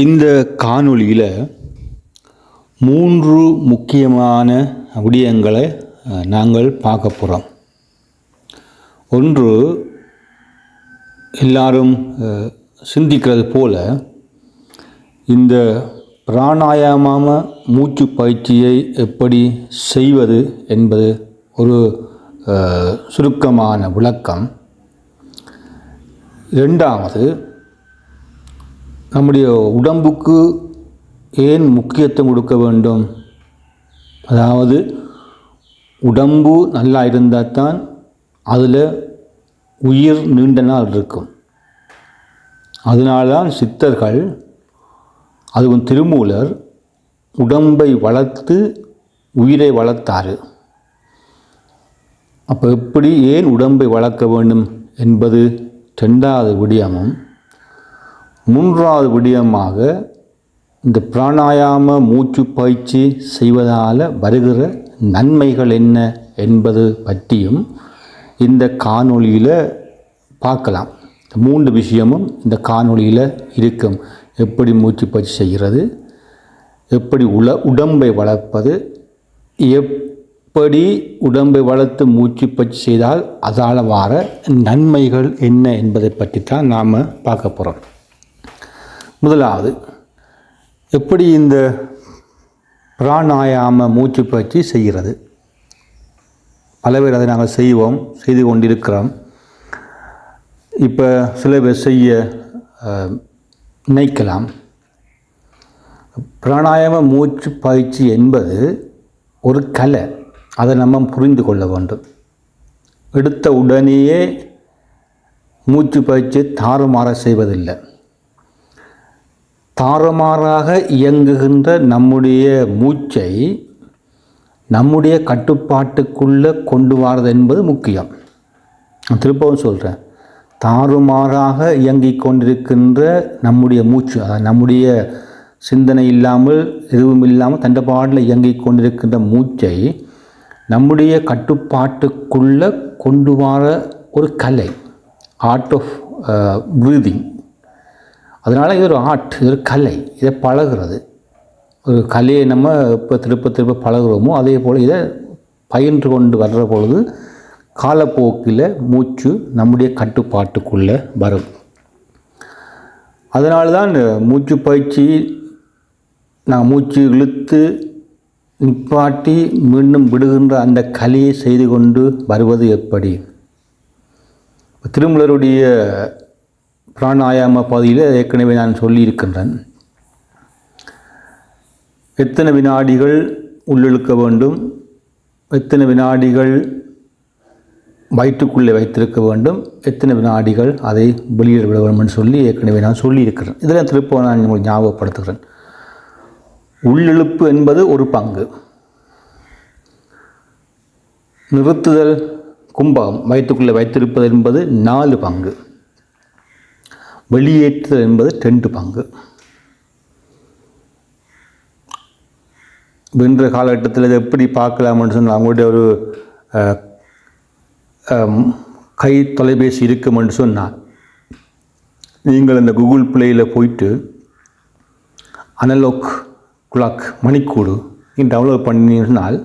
இந்த காணொளியில் மூன்று முக்கியமான விடயங்களை நாங்கள் பார்க்க போகிறோம் ஒன்று எல்லாரும் சிந்திக்கிறது போல இந்த பிராணாயாம மூச்சு பயிற்சியை எப்படி செய்வது என்பது ஒரு சுருக்கமான விளக்கம். ரெண்டாவது நம்முடைய உடம்புக்கு ஏன் முக்கியத்துவம் கொடுக்க வேண்டும்? அதாவது உடம்பு நல்லா இருந்தால் தான் அதில் உயிர் நீண்ட நாள் இருக்கும். அதனால்தான் சித்தர்கள் அதுவும் திருமூலர் உடம்பை வளர்த்து உயிரை வளர்த்தாரு. அப்போ எப்படி ஏன் உடம்பை வளர்க்க வேண்டும் என்பது ரெண்டாவது விடியமும். மூன்றாவது விடயமாக இந்த பிராணாயாம மூச்சு பயிற்சி செய்வதால் வருகிற நன்மைகள் என்ன என்பது பற்றியும் இந்த காணொளியில் பார்க்கலாம். மூன்று விஷயமும் இந்த காணொளியில் இருக்கும். எப்படி மூச்சு பயிற்சி செய்கிறது எப்படி உல உடம்பை வளர்ப்பது எப்படி உடம்பை வளர்த்து மூச்சு பயிற்சி செய்தால் அதால் வார நன்மைகள் என்ன என்பதை பற்றி தான் நாம் பார்க்க போகிறோம் முதலாவது எப்படி இந்த பிராணாயாம மூச்சு பயிற்சி செய்கிறது? பல பேர் அதை நாங்கள் செய்வோம் செய்து கொண்டிருக்கிறோம். இப்போ சில பேர் செய்ய நினைக்கலாம். பிராணாயாம மூச்சு பயிற்சி என்பது ஒரு கலை. அதை நம்ம புரிந்து கொள்ள வேண்டும். எடுத்த உடனேயே மூச்சு பயிற்சியை தாறுமாற செய்வதில்லை. தாறுமாறாக இயங்குகின்ற நம்முடைய மூச்சை நம்முடைய கட்டுப்பாட்டுக்குள்ளே கொண்டு வாரது என்பது முக்கியம். திருப்பவும் சொல்கிறேன் தாறுமாறாக இயங்கிக் கொண்டிருக்கின்ற நம்முடைய மூச்சு அதாவது நம்முடைய சிந்தனை இல்லாமல் எதுவும் இல்லாமல் தண்டபாடில் இயங்கிக் கொண்டிருக்கின்ற மூச்சை நம்முடைய கட்டுப்பாட்டுக்குள்ளே கொண்டு வர ஒரு கலை ஆர்ட் ஆஃப் ப்ரீதிங் அதனால் இது ஒரு ஆர்ட் இது ஒரு கலை இதை பழகுறது. ஒரு கலையை நம்ம இப்போ திருப்ப திருப்ப பழகுறோமோ அதே போல் இதை பயின்று கொண்டு வர்ற பொழுது காலப்போக்கில் மூச்சு நம்முடைய கட்டுப்பாட்டுக்குள்ளே வரும். அதனால தான் மூச்சு பயிற்சி நான் மூச்சு இழுத்து நிப்பாட்டி மீண்டும் விடுகின்ற அந்த கலையை செய்து கொண்டு வருவது எப்படி? திருமலருடைய பிராணாயாம பகுதியில் ஏற்கனவே நான் சொல்லியிருக்கின்றேன். எத்தனை வினாடிகள் உள்ளிழுக்க வேண்டும்? எத்தனை வினாடிகள் வயிற்றுக்குள்ளே வைத்திருக்க வேண்டும்? எத்தனை வினாடிகள் அதை வெளியில் விட வேண்டும் சொல்லி ஏற்கனவே நான் சொல்லியிருக்கிறேன். இதெல்லாம் திருப்ப நான் உங்களுக்கு ஞாபகப்படுத்துகிறேன். உள்ளிழுப்பு என்பது ஒரு பங்கு. நிறுத்துதல் கும்பகம் வயிற்றுக்குள்ளே வைத்திருப்பது என்பது நாலு பங்கு. வெளியேற்றுதல் என்பது ரெண்டு பங்கு. வென்ற காலகட்டத்தில் இதை எப்படி பார்க்கலாம்னு சொன்னால் அவங்களுடைய ஒரு கை தொலைபேசி இருக்குமென்று சொன்னால் நீங்கள் இந்த கூகுள் பிளேயில் போயிட்டு அனலோக் குளாக் மணிக்கூடு டவுன்லோட் பண்ணினால்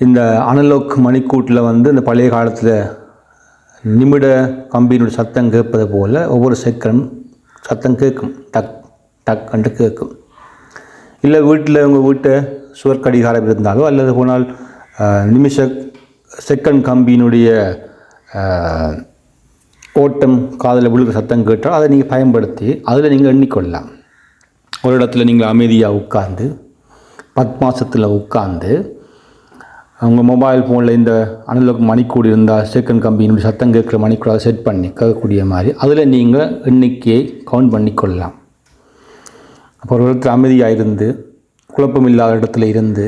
இந்த அனலோக் மணிக்கூட்டில் வந்து இந்த பழைய காலத்தில் நிமிட கம்பியினுடைய சத்தம் கேட்பது போல் ஒவ்வொரு செகண்ட் சத்தம் கேட்கும். டக் டக் என்று கேட்கும். இல்லை வீட்டில் உங்கள் வீட்டை சுவர் கடிகாரம் இருந்தாலோ அல்லது போனால் நிமிஷ செகண்ட் கம்பியினுடைய ஓட்டம் காதில் விழுகிற சத்தம் கேட்டால் அதை நீங்கள் பயன்படுத்தி அதில் நீங்கள் எண்ணிக்கொள்ளலாம். ஒரு இடத்துல நீங்கள் அமைதியாக உட்கார்ந்து பத்மாசத்தில் உட்கார்ந்து உங்கள் மொபைல் ஃபோனில் இந்த அனலோக் மணிக்கூடு இருந்தால் செகண்ட் கம்பெனியுடைய சத்தம் கேட்குற மணிக்கூட செட் பண்ணி கேட்கக்கூடிய மாதிரி அதில் நீங்கள் எண்ணிக்கையை கவுண்ட் பண்ணிக்கொள்ளலாம் அப்போ ஒரு இடத்துல அமைதியாக இருந்து குழப்பம் இல்லாத இடத்துல இருந்து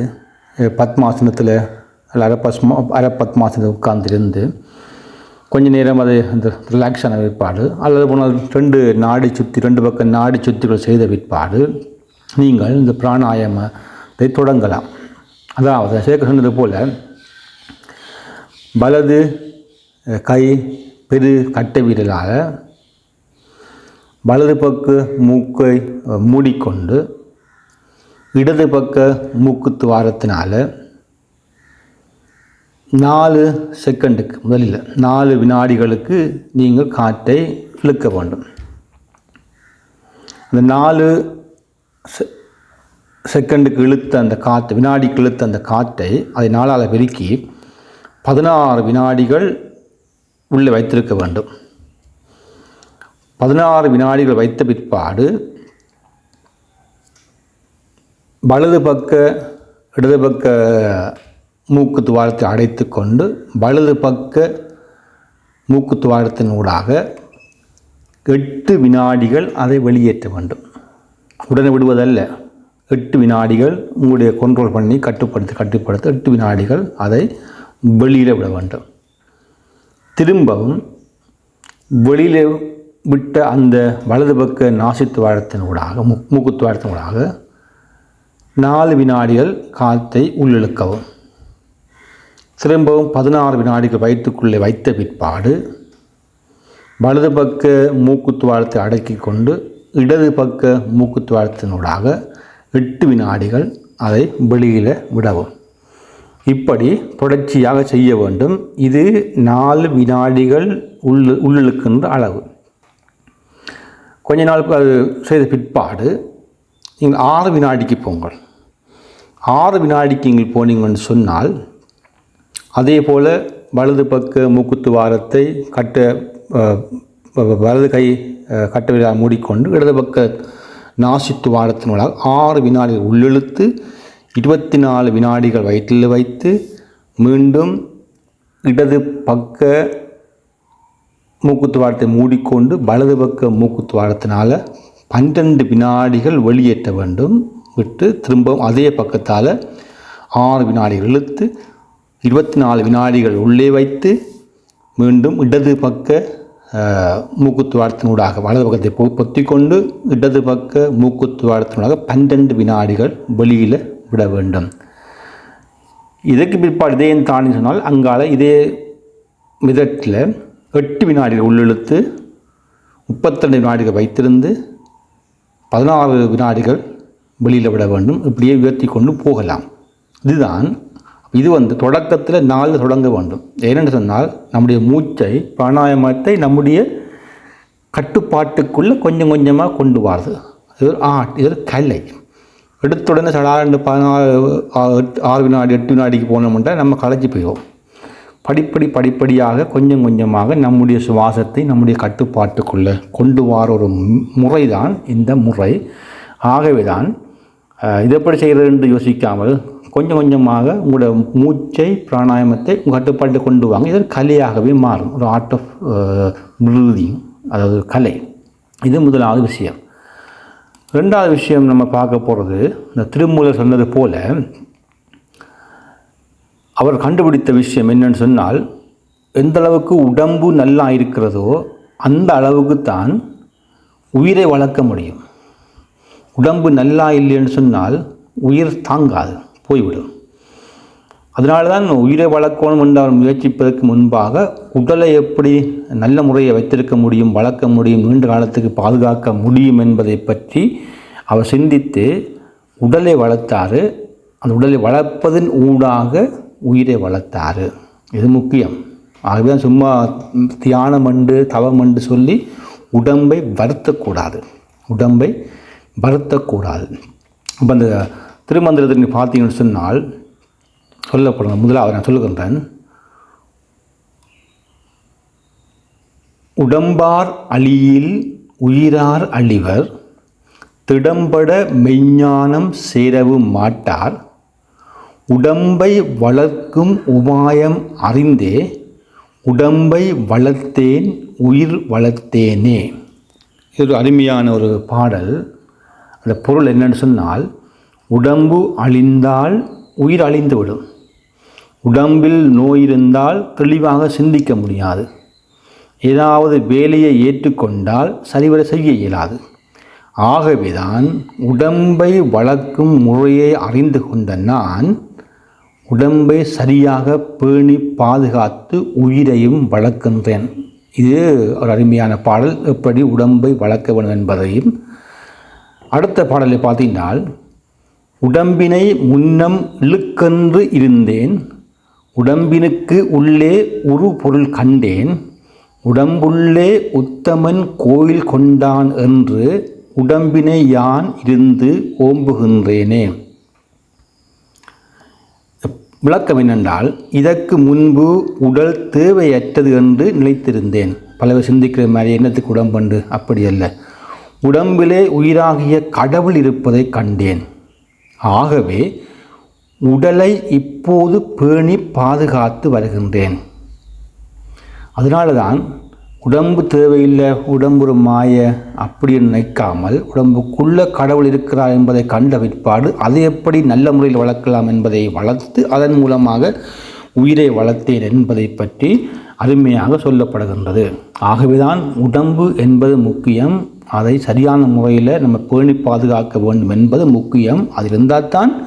பத்மாசனத்தில் அல்ல அரை பஸ்மா அரை பத்மாசனத்தில் கொஞ்ச நேரம் அது அந்த ரிலாக்ஸ் ஆன விற்பாடு அல்லது போனால் ரெண்டு நாடி சுற்றி ரெண்டு பக்கம் நாடி சுத்திகள் செய்த விற்பாடு நீங்கள் இந்த பிராணாயாமத்தை தொடங்கலாம். அதாவது சேர்க்க சொன்னது போல் வலது கை பெரு கட்டை விரலால் வலது பக்க மூக்கை மூடிக்கொண்டு இடது பக்க மூக்கு துவாரத்தினால் நாலு செகண்டுக்கு முதலில் நாலு வினாடிகளுக்கு நீங்கள் காற்றை இழுக்க வேண்டும். அந்த நாலு செ- செகண்டுக்கு இழுத்த அந்த காற்று வினாடிக்கு இழுத்த அந்த காற்றை அதை நாளால் பெருக்கி பதினாறு வினாடிகள் உள்ளே வைத்திருக்க வேண்டும். பதினாறு வினாடிகள் வைத்த பிற்பாடு வலது பக்க இடது பக்க மூக்கு துவாரத்தை அடைத்து கொண்டு வலது பக்க மூக்கு துவாரத்தின் ஊடாக எட்டு வினாடிகள் அதை வெளியேற்ற வேண்டும். உடனே விடுவதல்ல. எட்டு வினாடிகள் உங்களுடைய கண்ட்ரோல் பண்ணி கட்டுப்படுத்தி கட்டுப்படுத்த எட்டு வினாடிகள் அதை வெளியில் விட வேண்டும். திரும்பவும் வெளியில் விட்ட அந்த வலது பக்க நாசித்துவாரத்தின் ஊடாக மு மூக்குத்துவாரத்தின் ஊடாக நாலு வினாடிகள் காற்றை உள்ளிழுக்கவும். திரும்பவும் பதினாறு வினாடிகள் வயிற்றுக்குள்ளே வைத்த பிற்பாடு வலது பக்க மூக்குத்துவாரத்தை அடக்கி கொண்டு இடது பக்க மூக்குத்துவாரத்தினூடாக எட்டு வினாடிகள் அதை வெளியில் விடவும். இப்படி தொடர்ச்சியாக செய்ய வேண்டும். இது நாலு வினாடிகள் உள்ள உள்ளிழுக்கின்ற அளவு. கொஞ்ச நாள் அது செய்த பிற்பாடு நீங்கள் ஆறு வினாடிக்கு போங்கள். ஆறு வினாடிக்கு நீங்கள் போனீங்கன்னு சொன்னால் அதே போல் வலது பக்க மூக்குத்துவாரத்தை கட்ட வ- வலது கை கட்ட விழா மூடிக்கொண்டு இடது பக்க நாசித்துவாரத்தினூடாக ஆறு வினாடிகள் உள்ளிழுத்து இருபத்தி நாலு வினாடிகள் வயிற்றில் வைத்து மீண்டும் இடது பக்க மூக்குத்துவாரத்தை மூடிக்கொண்டு வலது பக்க மூக்குத்துவாரத்தினால பன்னெண்டு வினாடிகள் வெளியேற்ற வேண்டும். விட்டு திரும்பவும் அதே பக்கத்தால் ஆறு வினாடிகள் இழுத்து இருபத்தி நாலு வினாடிகள் உள்ளே வைத்து மீண்டும் இடது பக்க மூக்குத்துவாரத்தினூடாக வலது பக்கத்தை பொ பொத்திக்கொண்டு இடது பக்க மூக்குத்துவாரத்தினூடாக பன்னெண்டு வினாடிகள் வெளியில் விட வேண்டும். இதற்கு பிற்பாடு இதயம் தாண்டி சொன்னால் அங்கால இதே மிதட்டில் எட்டு வினாடிகள் உள்ளிழுத்து முப்பத்திரெண்டு வினாடிகள் வைத்திருந்து பதினாறு வினாடிகள் வெளியில் விட வேண்டும். இப்படியே உயர்த்தி கொண்டு போகலாம். இதுதான் இது வந்து தொடக்கத்தில் நாலு தொடங்க வேண்டும். ஏனென்று சொன்னால் நம்முடைய மூச்சை பிராணாயாமத்தை நம்முடைய கட்டுப்பாட்டுக்குள்ளே கொஞ்சம் கொஞ்சமாக கொண்டு வருது. இது ஒரு ஆர்ட் இது ஒரு கலை. எடுத்துடனே உடனே பதினாலு பதினாறு ஆறு வினாடி எட்டு வினாடிக்கு போனோம்னா நம்ம களைச்சி போயிடுவோம் படிப்படி படிப்படியாக கொஞ்சம் கொஞ்சமாக நம்முடைய சுவாசத்தை நம்முடைய கட்டுப்பாட்டுக்குள்ளே கொண்டு வர ஒரு முறை தான் இந்த முறை. ஆகவே தான் இதை இது எப்படி செய்கிறது என்று யோசிக்காமல் கொஞ்சம் கொஞ்சமாக உங்களோட மூச்சை பிராணாயாமத்தை கட்டுப்பாட்டு கொண்டு வாங்க. இது கலையாகவே மாறும். ஒரு ஆர்ட் ஆஃப் ப்ரீதிங் அதாவது கலை. இது முதலாவது விஷயம். ரெண்டாவது விஷயம் நம்ம பார்க்க போகிறது இந்த திருமூலர் சொன்னது போல் அவர் கண்டுபிடித்த விஷயம் என்னன்னு சொன்னால் எந்த அளவுக்கு உடம்பு நல்லா இருக்கிறதோ அந்த அளவுக்கு தான் உயிரை வளர்க்க முடியும். உடம்பு நல்லா இல்லைன்னு சொன்னால் உயிர் தாங்காது. போய்விடும். அதனால தான் உயிரை வளர்க்கணும் என்று முயற்சிப்பதற்கு முன்பாக உடலை எப்படி நல்ல முறையை வைத்திருக்க முடியும் வளர்க்க முடியும் நீண்ட காலத்துக்கு பாதுகாக்க முடியும் என்பதை பற்றி அவர் சிந்தித்து உடலை வளர்த்தார். அந்த உடலை வளர்ப்பதன் ஊடாக உயிரை வளர்த்தாரு. இது முக்கியம். ஆகவே தான் சும்மா தியானம் அண்டு தவம் அண்டு சொல்லி உடம்பை வருத்தக்கூடாது. உடம்பை வருத்தக்கூடாது. அப்போ அந்த திருமந்திரத்தில் நீ பார்த்தீங்கன்னு சொன்னால் சொல்லப்படுங்க முதலாவது நான் சொல்லுகின்றேன். உடம்பார் அழியில் உயிரார் அழிவர். திடம்பட மெய்ஞானம் சேரவும் மாட்டார். உடம்பை வளர்க்கும் உபாயம் அறிந்தே உடம்பை வளர்த்தேன் உயிர் வளர்த்தேனே. இது ஒரு அருமையான ஒரு பாடல். அந்த பொருள் என்னன்னு சொன்னால் உடம்பு அழிந்தால் உயிர் அழிந்துவிடும். உடம்பில் நோய் இருந்தால் தெளிவாக சிந்திக்க முடியாது. ஏதாவது வேலையை ஏற்றுக்கொண்டால் சரிவர செய்ய இயலாது. ஆகவேதான் உடம்பை வளர்க்கும் முறையை அறிந்து கொண்ட நான் உடம்பை சரியாக பேணி பாதுகாத்து உயிரையும் வளர்க்கின்றேன். இது ஒரு அருமையான பாடல். எப்படி உடம்பை வளர்க்க வேண்டும் என்பதையும் அடுத்த பாடலை பார்த்தீங்கன்னா உடம்பினை முன்னம் இழுக்கென்று இருந்தேன். உடம்பினுக்கு உள்ளே உரு பொருள் கண்டேன். உடம்புள்ளே உத்தமன் கோயில் கொண்டான் என்று உடம்பினை யான் இருந்து ஓம்புகின்றேனே. விளக்கம் என்னென்றால் இதற்கு முன்பு உடல் தேவையற்றது என்று நிலைத்திருந்தேன் பலவர் சிந்திக்கிற மாதிரி என்னத்துக்கு உடம்புண்டு அப்படி அல்ல. உடம்பிலே உயிராகிய கடவுள் இருப்பதை கண்டேன். ஆகவே உடலை இப்போது பேணி பாதுகாத்து வருகின்றேன். அதனால தான் உடம்பு தேவையில்லை உடம்பு ஒரு மாய அப்படின்னு நினைக்காமல் உடம்புக்குள்ள கடவுள் இருக்கிறார் என்பதை கண்ட பிற்பாடு அதை எப்படி நல்ல முறையில் வளர்க்கலாம் என்பதை வளர்த்து அதன் மூலமாக உயிரை வளர்த்தேன் என்பதை பற்றி அருமையாக சொல்லப்படுகின்றது. ஆகவேதான் உடம்பு என்பது முக்கியம். அதை சரியான முறையில் நம்ம பேணி பாதுகாக்க வேண்டும் என்பது முக்கியம். அது இருந்தால் தான்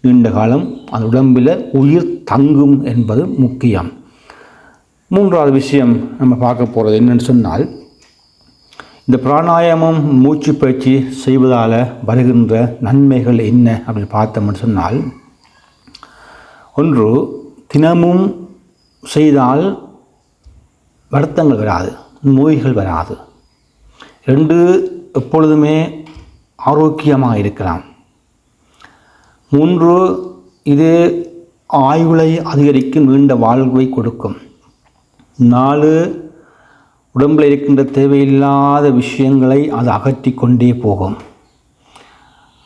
நீண்ட காலம் அந்த உடம்பில் உயிர் தங்கும் என்பது முக்கியம். மூன்றாவது விஷயம் நம்ம பார்க்க போகிறது என்னென்னு சொன்னால் இந்த பிராணாயாமம் மூச்சு பயிற்சி செய்வதால் வருகின்ற நன்மைகள் என்ன அப்படின்னு பார்த்தோம்னு சொன்னால் ஒன்று தினமும் செய்தால் வருத்தங்கள் வராது நோய்கள் வராது. ரெண்டு எப்பொழுதுமே ஆரோக்கியமாக இருக்கலாம். மூன்று இது ஆயுளை அதிகரிக்கும் நீண்ட வாழ்வை கொடுக்கும். நாலு உடம்பில் இருக்கின்ற தேவையில்லாத விஷயங்களை அது அகற்றி கொண்டே போகும்.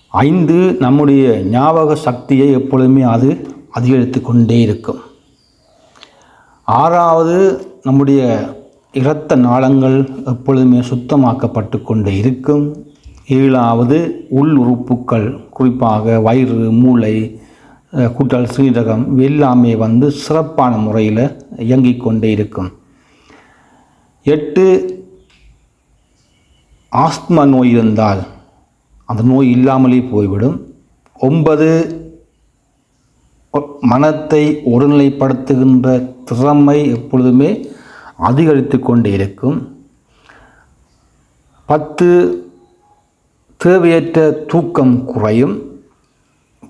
ஐந்து நம்முடைய ஞாபக சக்தியை எப்பொழுதுமே அது அதிகரித்து கொண்டே இருக்கும். ஆறாவது நம்முடைய இரத்த நாளங்கள் எப்பொழுதுமே சுத்தமாக்கப்பட்டு கொண்டே இருக்கும். ஏழாவது உள் உறுப்புக்கள் குறிப்பாக வயிறு மூளை அஹ், சீரகம் எல்லாமே வந்து சிறப்பான முறையில் இயங்கிக் கொண்டே இருக்கும். எட்டு ஆஸ்துமா நோய் இருந்தால் அந்த நோய் இல்லாமலே போய்விடும். ஒன்பது மனத்தை ஒருநிலைப்படுத்துகின்ற திறமை எப்பொழுதுமே அதிகரித்து கொண்டு இருக்கும் பத்து தேவையற்ற தூக்கம் குறையும்.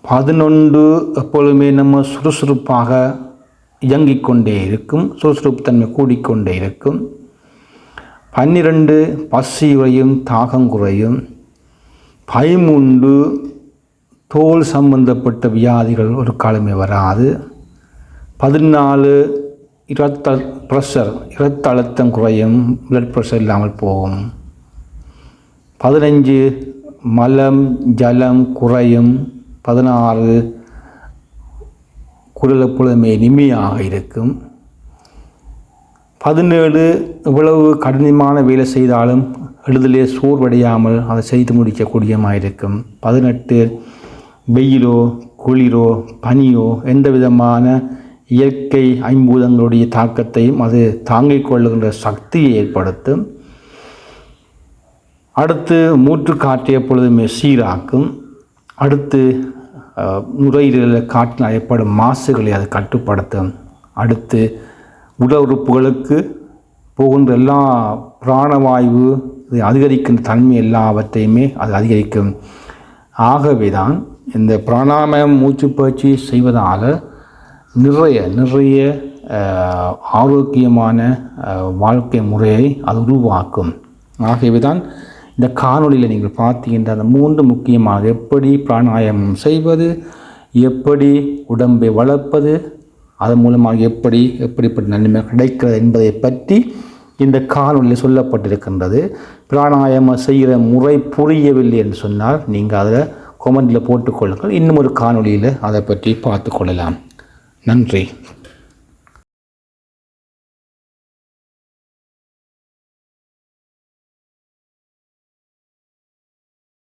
பதினொன்று எப்பொழுதுமே நம்ம சுறுசுறுப்பாக இயங்கிக் கொண்டே இருக்கும். சுறுசுறுப்பு தன்மை கூடிக்கொண்டே இருக்கும். பன்னிரண்டு பசி குறையும் தாகம் குறையும். பதிமூன்று தோல் சம்பந்தப்பட்ட வியாதிகள் ஒரு காலமே வராது. பதினாலு இரத்த ப்ரெஷர் இரத்த அழுத்தம் குறையும் பிளட் ப்ரெஷர் இல்லாமல் போகும். பதினஞ்சு மலம் ஜலம் குறையும் பதினாறு குரல் எப்பொழுதுமே இனிமையாக இருக்கும். பதினேழு இவ்வளவு கடினமான வேலை செய்தாலும் எளிதிலே சோர்வடையாமல் அதை செய்து முடிக்கக்கூடியமாக இருக்கும். பதினெட்டு வெயிலோ குளிரோ பனியோ எந்த விதமான இயற்கை ஐம்பூதங்களுடைய தாக்கத்தையும் அது தாங்கிக் கொள்ளுகின்ற சக்தியை ஏற்படுத்தும். அடுத்து மூற்று மூற்றுக்காற்றை எப்பொழுதுமே சீராக்கும். அடுத்து அஹ், நுரையீரலில் காற்றில் ஏற்படும் மாசுகளை அது கட்டுப்படுத்தும். அடுத்து உடல் உறுப்புகளுக்கு போகின்ற எல்லா பிராணவாயு இது அதிகரிக்கின்ற தன்மை எல்லாவற்றையுமே அது அதிகரிக்கும். ஆகவே தான் இந்த பிராணாமயம் மூச்சு பயிற்சி செய்வதால் நிறைய நிறைய ஆரோக்கியமான வாழ்க்கை முறையை அது உருவாக்கும். ஆகவே தான் இந்த காணொளியில் நீங்கள் பார்த்தீங்கன்னா அந்த மூன்று முக்கியமாக எப்படி பிராணாயாமம் செய்வது எப்படி உடம்பை வளர்ப்பது அதன் மூலமாக எப்படி எப்படிப்பட்ட நன்மை கிடைக்கிறது என்பதை பற்றி இந்த காணொளியில் சொல்லப்பட்டிருக்கின்றது. பிராணாயாமம் செய்கிற முறை புரியவில்லை என்று சொன்னால் நீங்கள் அதில் கொமெண்டில் போட்டுக்கொள்ளுங்கள். இன்னும் ஒரு காணொளியில் அதை பற்றி பார்த்து கொள்ளலாம். நன்றி.